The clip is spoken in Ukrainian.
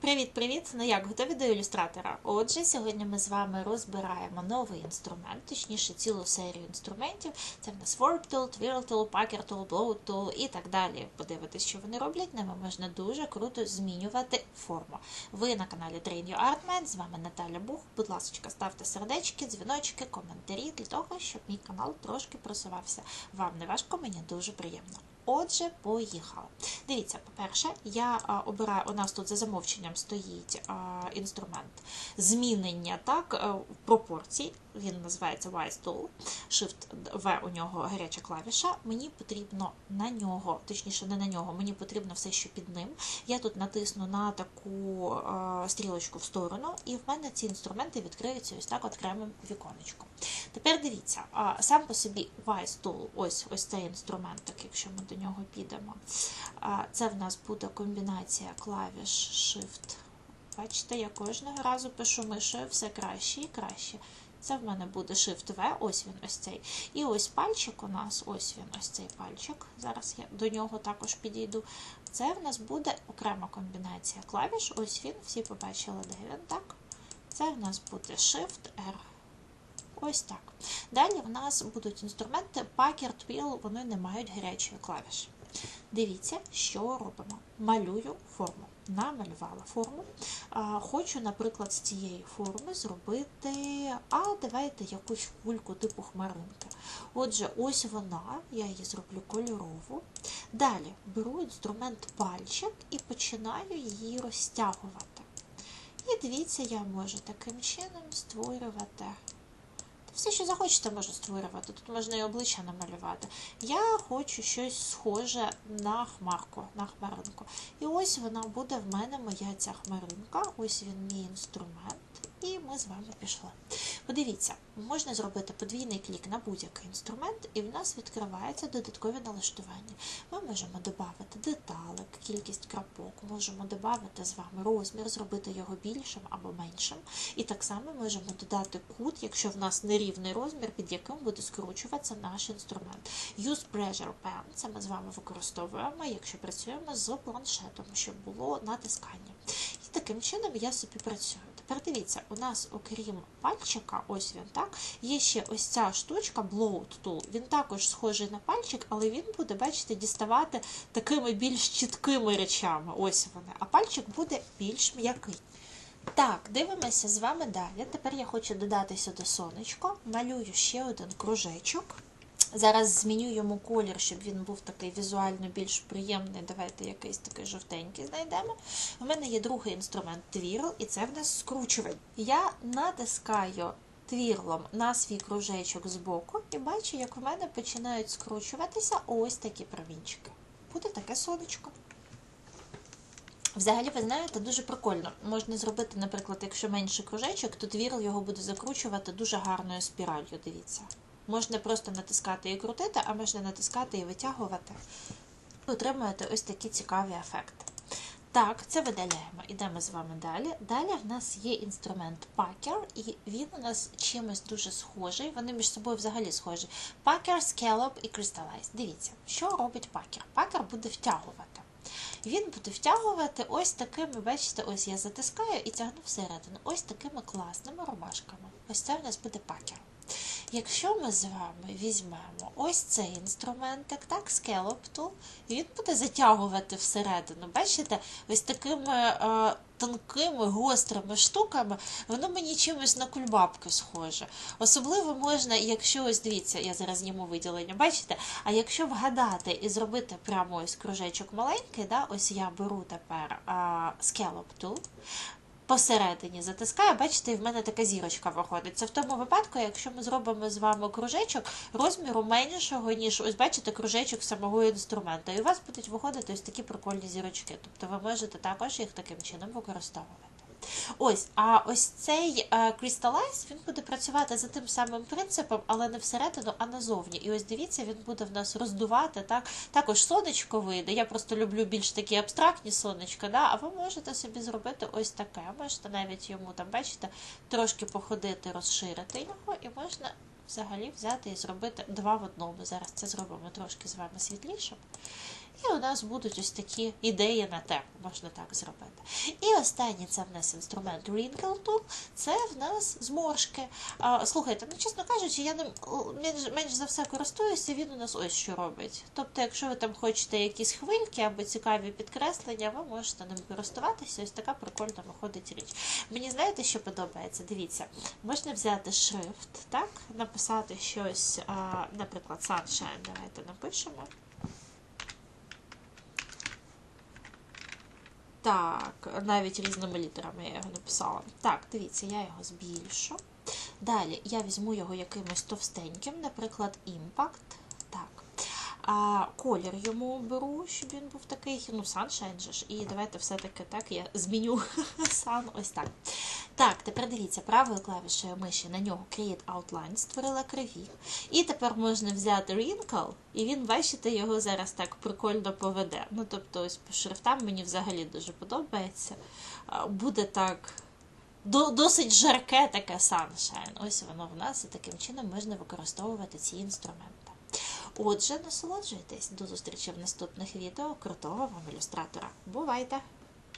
Привіт-привіт! Ну як, готові до ілюстратора? Отже, сьогодні ми з вами розбираємо новий інструмент, точніше цілу серію інструментів. Це в нас Warp Tool, Twirl Tool, Packer Tool, Blow Tool і так далі. Подивитись, що вони роблять, ними можна дуже круто змінювати форму. Ви на каналі Train Your Artman, з вами Наталя Бух. Будь ласка, ставте сердечки, дзвіночки, коментарі для того, щоб мій канал трошки просувався. Вам не важко, мені дуже приємно. Отже, поїхали. Дивіться, по-перше, я обираю, у нас тут за замовченням стоїть інструмент змінення так, а, пропорцій. Він називається Wise Tool. Shift V у нього гаряча клавіша. Мені потрібно на нього, точніше, не на нього, мені потрібно все, що під ним. Я тут натисну на таку стрілочку в сторону, і в мене ці інструменти відкриються ось так окремим віконечком. Тепер дивіться, а, сам по собі Wise Tool, ось ось цей інструментик, якщо ми до нього підемо. Це в нас буде комбінація клавіш Shift. Бачите, я кожного разу пишу мишею все краще і краще. Це в мене буде Shift-V, ось він ось цей. І ось пальчик у нас, ось він, ось цей пальчик. Зараз я до нього також підійду. Це в нас буде окрема комбінація клавіш. Ось він, всі побачили, де він, так? Це в нас буде Shift-R. Ось так. Далі в нас будуть інструменти Packer, Twill, вони не мають гарячої клавіші. Дивіться, що робимо. Малюю форму. Намалювала форму. Хочу, наприклад, з цієї форми зробити, а давайте якусь кульку типу хмаринки. Отже, ось вона, я її зроблю кольорову. Далі беру інструмент пальчик і починаю її розтягувати. І дивіться, я можу таким чином створювати. Все, що захочете, можу створювати. Тут можна і обличчя намалювати. Я хочу щось схоже на хмарку, на хмаринку. І ось вона буде в мене моя ця хмаринка. Ось він мій інструмент. І ми з вами пішли. Подивіться, можна зробити подвійний клік на будь-який інструмент, і в нас відкриваються додаткові налаштування. Ми можемо додати деталик, кількість крапок, можемо додати з вами розмір, зробити його більшим або меншим. І так само можемо додати кут, якщо в нас нерівний розмір, під яким буде скручуватися наш інструмент. Use Pressure Pen, це ми з вами використовуємо, якщо працюємо з планшетом, щоб було натискання. І таким чином я собі працюю. Тепер дивіться, у нас, окрім пальчика, ось він так, є ще ось ця штучка, Blow Tool. Він також схожий на пальчик, але він буде, бачите, діставати такими більш чіткими речами. Ось вони. А пальчик буде більш м'який. Так, дивимося з вами далі. Тепер я хочу додати сюди сонечко, малюю ще один кружечок. Зараз зміню йому колір, щоб він був такий візуально більш приємний. Давайте якийсь такий жовтенький знайдемо. У мене є другий інструмент твірл, і це в нас скручування. Я натискаю твірлом на свій кружечок збоку і бачу, як у мене починають скручуватися ось такі промінчики. Буде таке сонечко. Взагалі, ви знаєте, дуже прикольно. Можна зробити, наприклад, якщо менший кружечок, то твірл його буде закручувати дуже гарною спіралью, дивіться. Можна просто натискати і крутити, а можна натискати і витягувати. Ви отримуєте ось такі цікаві ефекти. Так, це видаляємо. Ідемо з вами далі. Далі в нас є інструмент Packer, і він у нас чимось дуже схожий. Вони між собою взагалі схожі. Packer, Scallop і Crystallize. Дивіться, що робить Packer? Packer буде втягувати. Він буде втягувати ось такими, бачите, ось я затискаю і тягну всередину. Ось такими класними ромашками. Ось це в нас буде пакер. Якщо ми з вами візьмемо ось цей інструментик, так, Scallop Tool, він буде затягувати всередину. Бачите, ось такими е, тонкими, гострими штуками, воно мені чимось на кульбабки схоже. Особливо можна, якщо ось дивіться, я зараз зніму виділення, бачите? А якщо вгадати і зробити прямо ось кружечок маленький, да, ось я беру тепер е, Scallop Tool, посередині затискаю, бачите, і в мене така зірочка виходить. Це в тому випадку, якщо ми зробимо з вами кружечок розміру меншого, ніж ось бачите, кружечок самого інструмента. І у вас будуть виходити ось такі прикольні зірочки. Тобто ви можете також їх таким чином використовувати. Ось, а ось цей е, Crystallize, він буде працювати за тим самим принципом, але не всередину, а назовні. І ось дивіться, він буде в нас роздувати. так. Також сонечко вийде. Я просто люблю більш такі абстрактні сонечка, да? а ви можете собі зробити ось таке. Можете навіть йому там, бачите, трошки походити, розширити його, і можна взагалі взяти і зробити два в одному. Зараз це зробимо трошки з вами світлішим. І у нас будуть ось такі ідеї на тему, можна так зробити. І останній це в нас інструмент Wrinkle Tool, це в нас зморшки. А, слухайте, ну чесно кажучи, я ним менш, менш за все користуюся, він у нас ось що робить. Тобто, якщо ви там хочете якісь хвильки або цікаві підкреслення, ви можете ним користуватися. Ось така прикольна виходить річ. Мені знаєте, що подобається? Дивіться, можна взяти шрифт, так, написати щось, а, наприклад, Sunshine, давайте напишемо. Так, навіть різними літерами я його написала. Так, дивіться, я його збільшу. Далі я візьму його якимось товстеньким, наприклад, Impact. Так. А колір йому беру, щоб він був такий, ну, Sunshine же ж. І давайте все-таки так я зміню Sun, ось так. Так, тепер дивіться, правою клавішею миші на нього Create Outline, створила криві. І тепер можна взяти Wrinkle, і він, бачите, його зараз так прикольно поведе. Ну, тобто, ось по шрифтам мені взагалі дуже подобається. Буде так. Досить жарке таке Sunshine. Ось воно в нас, і таким чином можна використовувати ці інструменти. Отже, насолоджуйтесь. До зустрічі в наступних відео. Крутого вам ілюстратора. Бувайте!